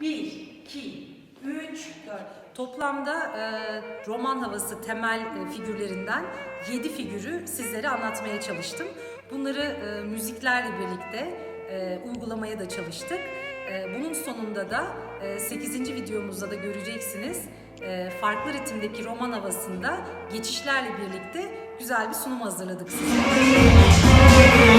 1, 2, 3, 4. Toplamda e, roman havası temel e, figürlerinden 7 figürü sizlere anlatmaya çalıştım. Bunları e, müziklerle birlikte e, uygulamaya da çalıştık. E, bunun sonunda da e, 8. videomuzda da göreceksiniz. E, farklı ritimdeki roman havasında geçişlerle birlikte güzel bir sunum hazırladık sizlere.